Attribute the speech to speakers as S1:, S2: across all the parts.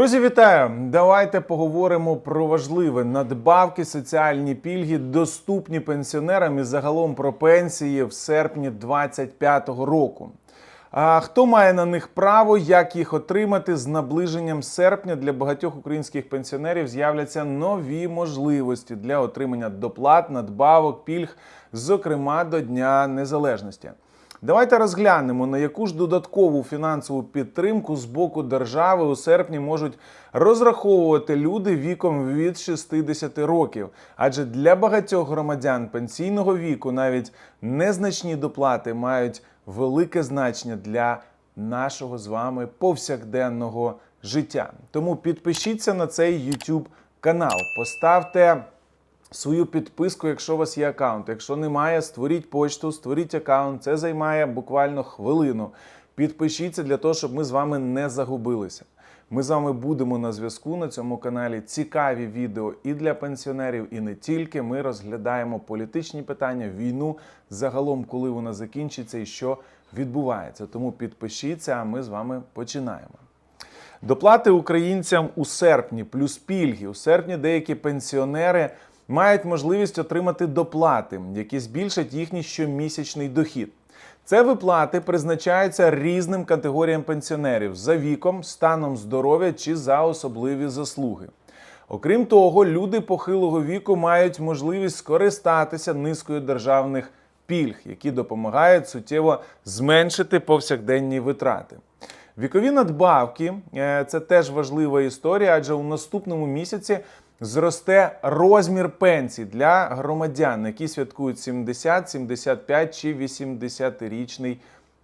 S1: Друзі, вітаю! Давайте поговоримо про важливе надбавки, соціальні пільги, доступні пенсіонерам і загалом про пенсії в серпні 2025 року. А хто має на них право, як їх отримати з наближенням серпня для багатьох українських пенсіонерів з'являться нові можливості для отримання доплат, надбавок, пільг, зокрема до Дня Незалежності. Давайте розглянемо, на яку ж додаткову фінансову підтримку з боку держави у серпні можуть розраховувати люди віком від 60 років. Адже для багатьох громадян пенсійного віку навіть незначні доплати мають велике значення для нашого з вами повсякденного життя. Тому підпишіться на цей YouTube канал, поставте свою підписку, якщо у вас є аккаунт. Якщо немає, створіть почту, створіть аккаунт. Це займає буквально хвилину. Підпишіться для того, щоб ми з вами не загубилися. Ми з вами будемо на зв'язку на цьому каналі. Цікаві відео і для пенсіонерів, і не тільки. Ми розглядаємо політичні питання, війну загалом, коли вона закінчиться і що відбувається. Тому підпишіться, а ми з вами починаємо. Доплати українцям у серпні, плюс пільги. У серпні деякі пенсіонери мають можливість отримати доплати, які збільшать їхній щомісячний дохід. Це виплати призначаються різним категоріям пенсіонерів за віком, станом здоров'я чи за особливі заслуги. Окрім того, люди похилого віку мають можливість скористатися низкою державних пільг, які допомагають суттєво зменшити повсякденні витрати. Вікові надбавки е, це теж важлива історія, адже у наступному місяці зросте розмір пенсій для громадян, які святкують 70, 75 чи 80-річний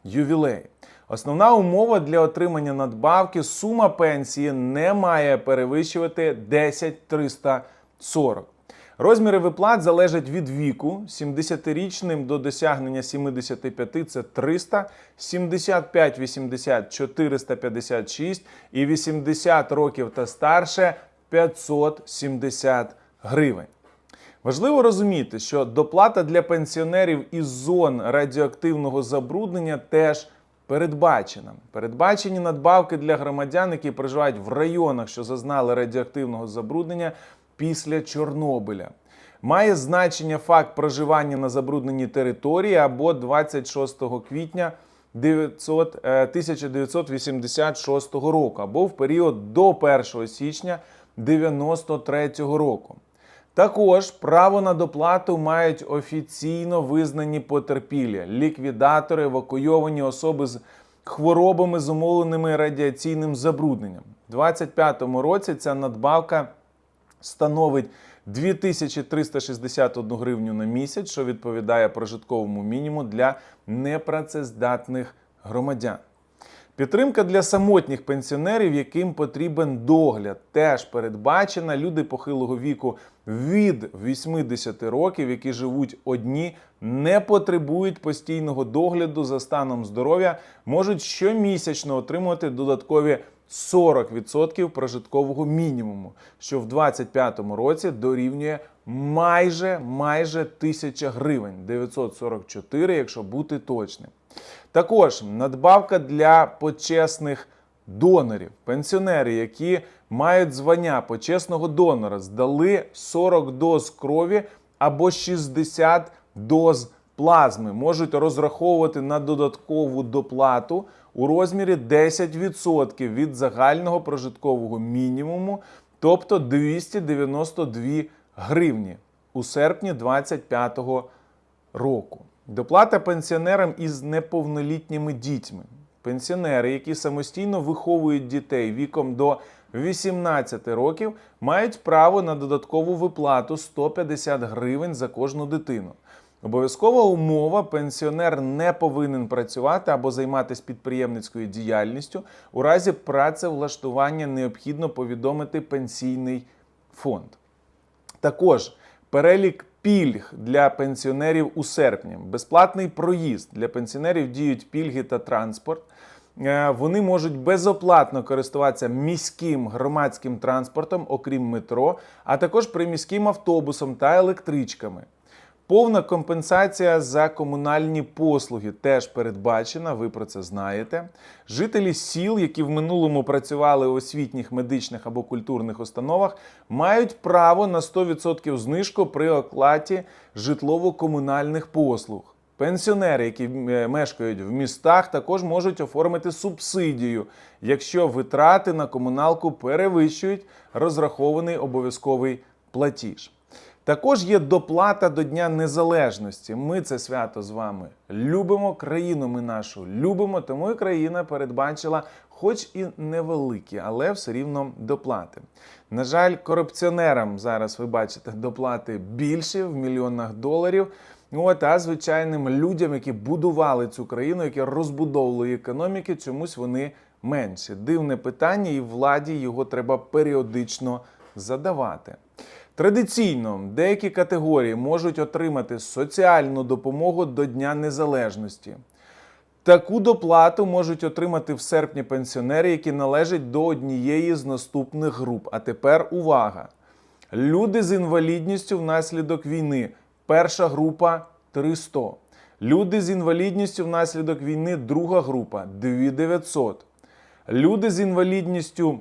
S1: ювілей. Основна умова для отримання надбавки сума пенсії не має перевищувати 10 340. Розміри виплат залежать від віку. 70-річним до досягнення 75 це 300, 75-80 – 456 і 80 років та старше 570 гривень. Важливо розуміти, що доплата для пенсіонерів із зон радіоактивного забруднення теж передбачена. Передбачені надбавки для громадян, які проживають в районах, що зазнали радіоактивного забруднення після Чорнобиля. Має значення факт проживання на забрудненій території або 26 квітня 900, е, 1986 року, або в період до 1 січня 1993 року. Також право на доплату мають офіційно визнані потерпілі, ліквідатори, евакуйовані особи з хворобами, зумовленими радіаційним забрудненням. У 2025 році ця надбавка становить 2361 гривню на місяць, що відповідає прожитковому мінімуму для непрацездатних громадян. Підтримка для самотніх пенсіонерів, яким потрібен догляд, теж передбачена. Люди похилого віку від 80 років, які живуть одні, не потребують постійного догляду за станом здоров'я, можуть щомісячно отримувати додаткові 40% прожиткового мінімуму, що в 2025 році дорівнює майже майже 1000 гривень 944, якщо бути точним. Також надбавка для почесних донорів, пенсіонери, які мають звання почесного донора, здали 40 доз крові або 60 доз плазми, можуть розраховувати на додаткову доплату у розмірі 10% від загального прожиткового мінімуму, тобто 292 гривні у серпні 2025 року. Доплата пенсіонерам із неповнолітніми дітьми. Пенсіонери, які самостійно виховують дітей віком до 18 років, мають право на додаткову виплату 150 гривень за кожну дитину. Обов'язкова умова: пенсіонер не повинен працювати або займатися підприємницькою діяльністю. У разі працевлаштування необхідно повідомити пенсійний фонд. Також перелік пільг для пенсіонерів у серпні, безплатний проїзд для пенсіонерів діють пільги та транспорт. Е, Вони можуть безоплатно користуватися міським громадським транспортом, окрім метро, а також приміським автобусом та електричками. Повна компенсація за комунальні послуги теж передбачена, ви про це знаєте. Жителі сіл, які в минулому працювали у освітніх, медичних або культурних установах, мають право на 100% знижку при оплаті житлово-комунальних послуг. Пенсіонери, які е, мешкають в містах, також можуть оформити субсидію, якщо витрати на комуналку перевищують розрахований обов'язковий платіж. Також є доплата до Дня Незалежності. Ми це свято з вами любимо. Країну ми нашу любимо, тому і країна передбачила, хоч і невеликі, але все рівно доплати. На жаль, корупціонерам зараз ви бачите доплати більші в мільйонах доларів. От, а звичайним людям, які будували цю країну, які розбудовували економіки, чомусь вони менші. Дивне питання, і владі його треба періодично задавати. Традиційно деякі категорії можуть отримати соціальну допомогу до Дня Незалежності. Таку доплату можуть отримати в серпні пенсіонери, які належать до однієї з наступних груп. А тепер увага! Люди з інвалідністю внаслідок війни. Перша група 300. Люди з інвалідністю внаслідок війни, друга група 2900. Люди з інвалідністю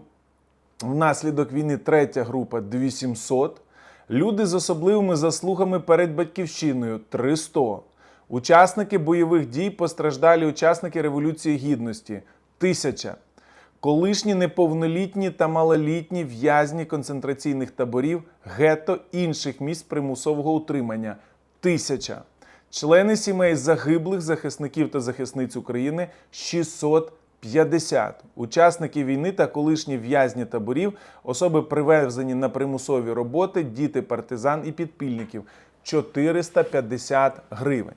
S1: внаслідок війни, третя група 2700. Люди з особливими заслугами перед батьківщиною 300. Учасники бойових дій, постраждалі учасники Революції Гідності 1000. Колишні неповнолітні та малолітні в'язні концентраційних таборів, гетто інших місць примусового утримання 1000. Члени сімей загиблих захисників та захисниць України 650. Учасники війни та колишні в'язні таборів, особи привезені на примусові роботи, діти партизан і підпільників 450 гривень.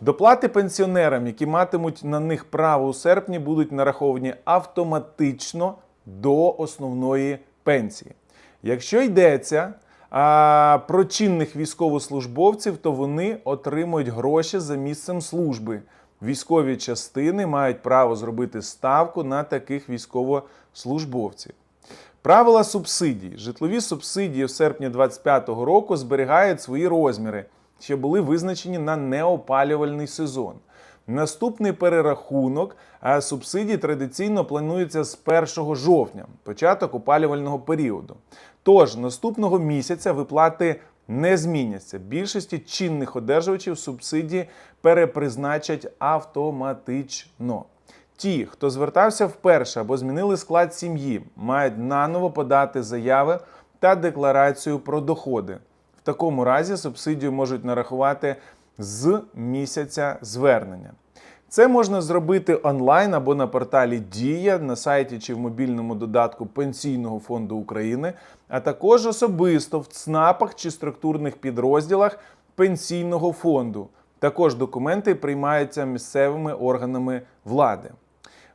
S1: Доплати пенсіонерам, які матимуть на них право у серпні, будуть нараховані автоматично до основної пенсії. Якщо йдеться а, про чинних військовослужбовців, то вони отримують гроші за місцем служби. Військові частини мають право зробити ставку на таких військовослужбовців. Правила субсидій. Житлові субсидії в серпні 2025 року зберігають свої розміри, що були визначені на неопалювальний сезон. Наступний перерахунок субсидій традиційно планується з 1 жовтня, початок опалювального періоду. Тож наступного місяця виплати не зміняться. Більшості чинних одержувачів субсидії перепризначать автоматично. Ті, хто звертався вперше або змінили склад сім'ї, мають наново подати заяви та декларацію про доходи. В такому разі субсидію можуть нарахувати з місяця звернення. Це можна зробити онлайн або на порталі Дія на сайті чи в мобільному додатку Пенсійного фонду України, а також особисто в ЦНАПах чи структурних підрозділах Пенсійного фонду. Також документи приймаються місцевими органами влади.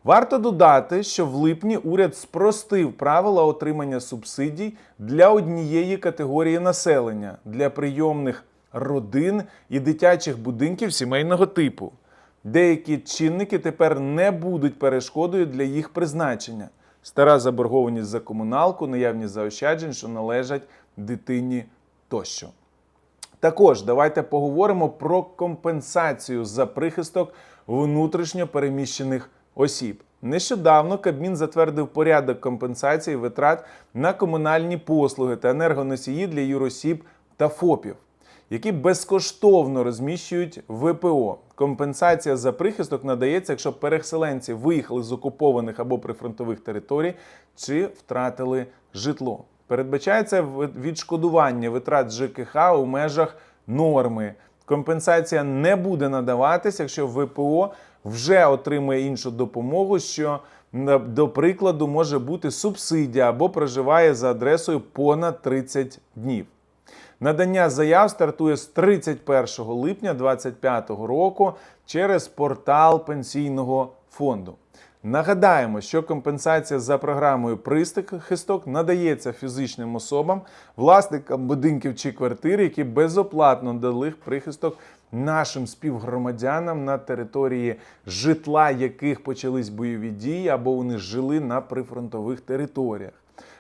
S1: Варто додати, що в липні уряд спростив правила отримання субсидій для однієї категорії населення для прийомних родин і дитячих будинків сімейного типу. Деякі чинники тепер не будуть перешкодою для їх призначення. Стара заборгованість за комуналку, наявність заощаджень, що належать дитині тощо. Також давайте поговоримо про компенсацію за прихисток внутрішньо переміщених осіб. Нещодавно Кабмін затвердив порядок компенсації витрат на комунальні послуги та енергоносії для юросіб та ФОПів, які безкоштовно розміщують ВПО. Компенсація за прихисток надається, якщо переселенці виїхали з окупованих або прифронтових територій чи втратили житло. Передбачається відшкодування витрат ЖКХ у межах норми. Компенсація не буде надаватися, якщо ВПО вже отримує іншу допомогу, що, до прикладу, може бути субсидія або проживає за адресою понад 30 днів. Надання заяв стартує з 31 липня 2025 року через портал пенсійного фонду. Нагадаємо, що компенсація за програмою прихисток надається фізичним особам, власникам будинків чи квартир, які безоплатно дали прихисток нашим співгромадянам на території житла, яких почались бойові дії, або вони жили на прифронтових територіях.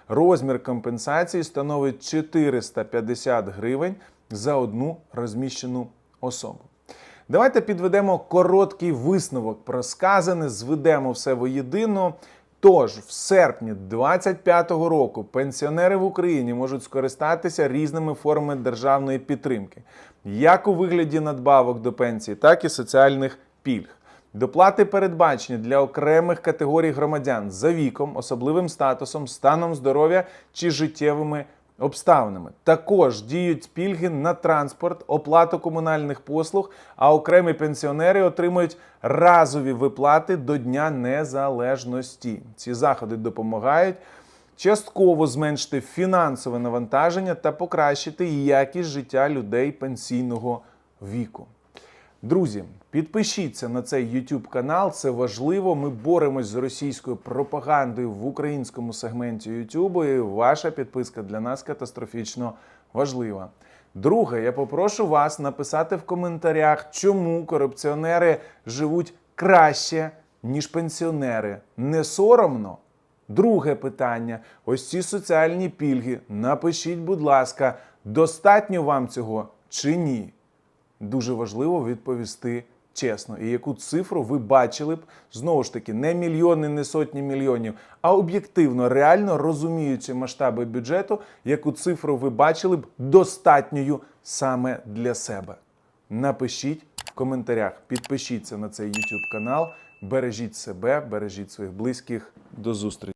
S1: Розмір компенсації становить 450 гривень за одну розміщену особу. Давайте підведемо короткий висновок про сказане, зведемо все воєдино. Тож, в серпні 2025 року пенсіонери в Україні можуть скористатися різними формами державної підтримки, як у вигляді надбавок до пенсії, так і соціальних пільг. Доплати передбачені для окремих категорій громадян за віком, особливим статусом, станом здоров'я чи життєвими обставинами. Також діють пільги на транспорт, оплату комунальних послуг, а окремі пенсіонери отримують разові виплати до Дня Незалежності. Ці заходи допомагають частково зменшити фінансове навантаження та покращити якість життя людей пенсійного віку. Друзі, підпишіться на цей YouTube канал, це важливо. Ми боремось з російською пропагандою в українському сегменті YouTube, і ваша підписка для нас катастрофічно важлива. Друге, я попрошу вас написати в коментарях, чому корупціонери живуть краще, ніж пенсіонери. Не соромно? Друге питання: ось ці соціальні пільги. Напишіть, будь ласка, достатньо вам цього чи ні? Дуже важливо відповісти чесно. І яку цифру ви бачили б знову ж таки не мільйони, не сотні мільйонів, а об'єктивно, реально розуміючи масштаби бюджету, яку цифру ви бачили б достатньою саме для себе. Напишіть в коментарях, підпишіться на цей YouTube канал, бережіть себе, бережіть своїх близьких. До зустрічі!